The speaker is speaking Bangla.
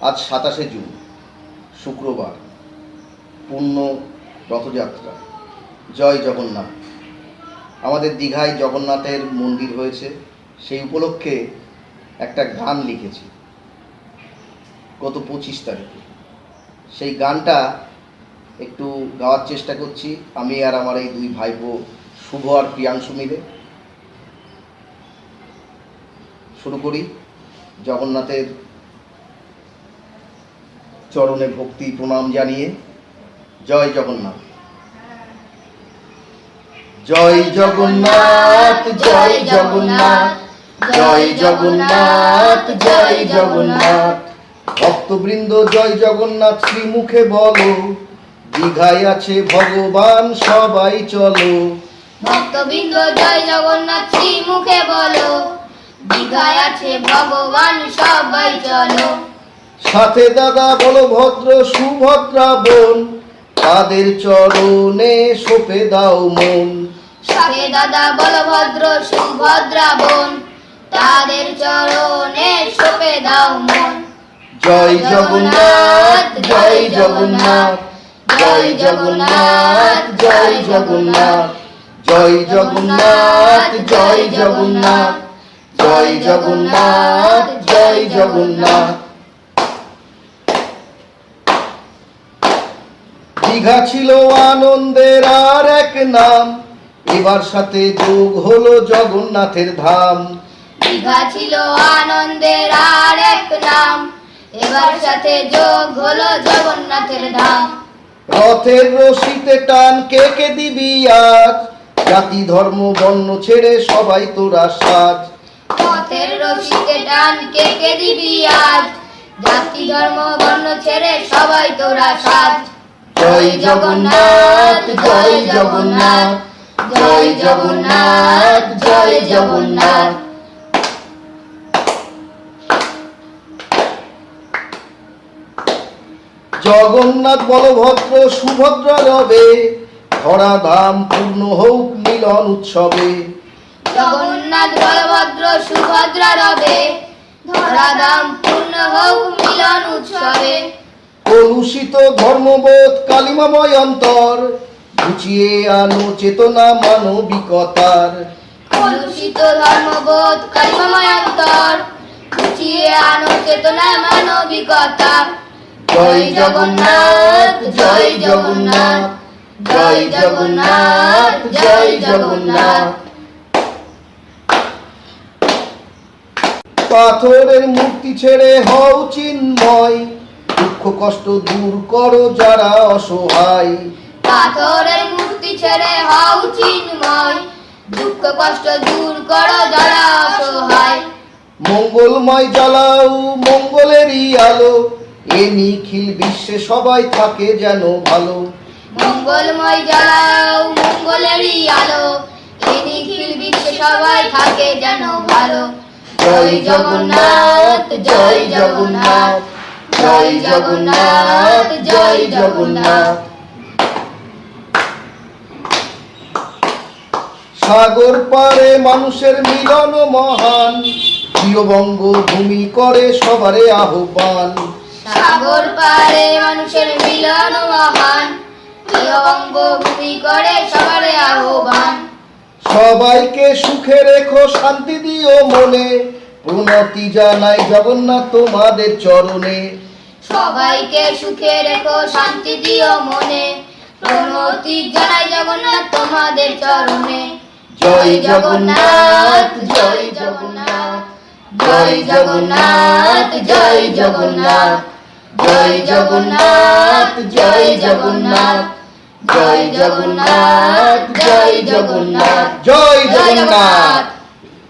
আজ সাতাশে জুন, শুক্রবার, পূর্ণ রথযাত্রা। জয় জগন্নাথ। আমাদের দীঘায় জগন্নাথের মন্দির হয়েছে, সেই উপলক্ষে একটা গান লিখেছি, গত পঁচিশ তারিখে। সেই গানটা একটু গাওয়ার চেষ্টা করছি, আমি আর আমার এই দুই ভাইপো শুভ আর প্রিয়াংশু মিলে। শুরু করি জগন্নাথের চরণে ভক্তি, প্রণাম জানিয়ে জয় জগন্নাথ। জয় জগন্নাথ জয় জগন্নাথ জয় জগন্নাথ জয় জগন্নাথ। ভক্তবৃন্দ, জয় জগন্নাথ, শ্রীমুখে বলো, দীঘায় আছে ভগবান, সবাই চলো। ভক্তবৃন্দ, জয় জগন্নাথ শ্রী মুখে বলো, দীঘায় আছে ভগবান, সবাই চলো। সাথে দাদা বলভদ্র সুভদ্রা বোন তাদের চরণে সোপে দাও মন। সাথে দাদা বলভদ্র সুভদ্রা বোন তাদের চরণে সোপে দাও মন। জয় জগন্নাথ জয় জগন্নাথ জয় জগন্নাথ জয় জগন্নাথ। জয় জগন্নাথ জয় জগন্নাথ। জয় জগন্নাথ জয় জগন্নাথ। দীঘা ছিল আনন্দের আর এক নাম। এবার সাথে যোগ হলো জগন্নাথের ধাম। দীঘা ছিল আনন্দের আর এক নাম। এবার সাথে যোগ হলো জগন্নাথের ধাম। রথের রশিতে টান কে কে দিবি আজ? জাতি ধর্ম বর্ণ ছেড়ে সবাই তোরা সাজ। রথের রশিতে টান কে কে দিবি আজ? জাতি ধর্ম বর্ণ ছেড়ে সবাই তোরা সাজ। জয় জগন্নাথ জয় জগন্নাথ জয় জগন্নাথ জয় জগন্নাথ। জগন্নাথ বলভদ্র সুভদ্রা রবে ধরা ধাম পূর্ণ হোক মিলন উৎসবে। জগন্নাথ বলভদ্র সুভদ্রা রবে ধরাধাম পূর্ণ হোক মিলন উৎসবে। কলুষিত ধর্মবোধ কালিমাময় অন্তর ঘুচিয়ে আনো চেতনা মানবিকতার। কলুষিত ধর্মবোধ কালিমাময় অন্তর গুছিয়ে আনো চেতনা মানবিকতা জয় জগন্নাথ জয় জগন্নাথ জয় জগন্নাথ জয় জগন্নাথ। পাথরের মূর্তি ছেড়ে হও চিন্ময় দুঃখ কষ্ট দূর করো যারা অসহায়। পাথরের মূর্তি ছেড়ে হও চিন্ময়। দুঃখ কষ্ট দূর করো যারা অসহায়। মঙ্গলময় জ্বালাও মঙ্গলেরই আলো। এ নিখিল বিশ্বে সবাই থাকে যেন ভালো। মঙ্গলময় জ্বালাও মঙ্গলেরই আলো। এ নিখিল বিশ্বে সবাই থাকে যেন ভালো। জয় জগন্নাথ জয় জগন্নাথ। জয় জগন্নাথ জয় জগন্নাথ। সাগর পারে মানুষের মিলন মহান প্রিয় বঙ্গভূমি করে সবারে আহ্বান। সাগর পারে মানুষের মিলন মহান প্রিয় বঙ্গভূমি করে সবার আহ্বান। সবাইকে সুখে রেখো শান্তি দিও মনে প্রণতি জানাই জগন্নাথ তোমাদের চরণে। সবাইকে সুখে রেখো শান্তি দিও মনে। প্রণতি জানাই জগন্নাথ তোমাদের চরণে। জয় জগন্নাথ জয় জগন্নাথ। জয় জগন্নাথ জয় জগন্নাথ। জয় জগন্নাথ জয় জগন্নাথ। জয় জগন্নাথ জয় জগন্নাথ। জয় জগন্নাথ।